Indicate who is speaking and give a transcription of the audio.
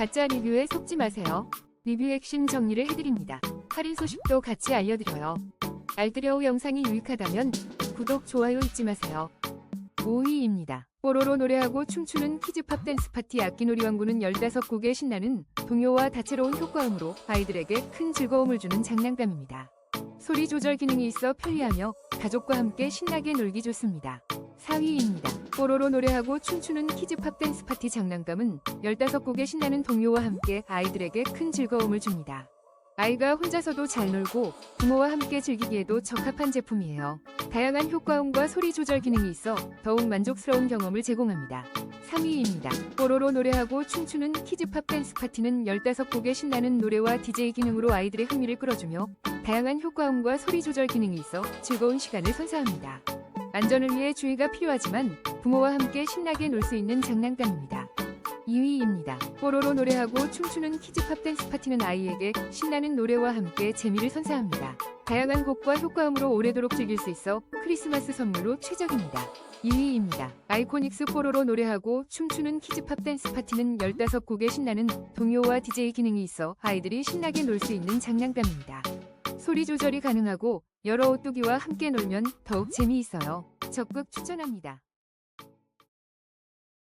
Speaker 1: 가짜 리뷰에 속지 마세요. 리뷰 핵심 정리를 해드립니다. 할인 소식도 같이 알려드려요. 알뜰여우 영상이 유익하다면 구독, 좋아요 잊지 마세요. 5위입니다. 뽀로로 노래하고 춤추는 키즈팝 댄스 파티 악기놀이 왕구는 15곡의 신나는 동요와 다채로운 효과음으로 아이들에게 큰 즐거움을 주는 장난감입니다. 소리 조절 기능이 있어 편리하며 가족과 함께 신나게 놀기 좋습니다. 4위입니다. 뽀로로 노래하고 춤추는 키즈팝 댄스 파티 장난감은 15곡의 신나는 동요와 함께 아이들에게 큰 즐거움을 줍니다. 아이가 혼자서도 잘 놀고 부모와 함께 즐기기에도 적합한 제품이에요. 다양한 효과음과 소리 조절 기능이 있어 더욱 만족스러운 경험을 제공합니다. 3위입니다. 뽀로로 노래하고 춤추는 키즈팝 댄스 파티는 15곡의 신나는 노래와 DJ 기능으로 아이들의 흥미를 끌어주며 다양한 효과음과 소리 조절 기능이 있어 즐거운 시간을 선사합니다. 안전을 위해 주의가 필요하지만 부모와 함께 신나게 놀 수 있는 장난감입니다. 2위입니다. 뽀로로 노래하고 춤추는 키즈팝 댄스 파티는 아이에게 신나는 노래와 함께 재미를 선사합니다. 다양한 곡과 효과음으로 오래도록 즐길 수 있어 크리스마스 선물로 최적입니다. 2위입니다. 아이코닉스 뽀로로 노래하고 춤추는 키즈팝 댄스 파티는 15곡의 신나는 동요와 DJ 기능이 있어 아이들이 신나게 놀 수 있는 장난감입니다. 소리 조절이 가능하고 여러 오뚜기와 함께 놀면 더욱 재미있어요. 적극 추천합니다.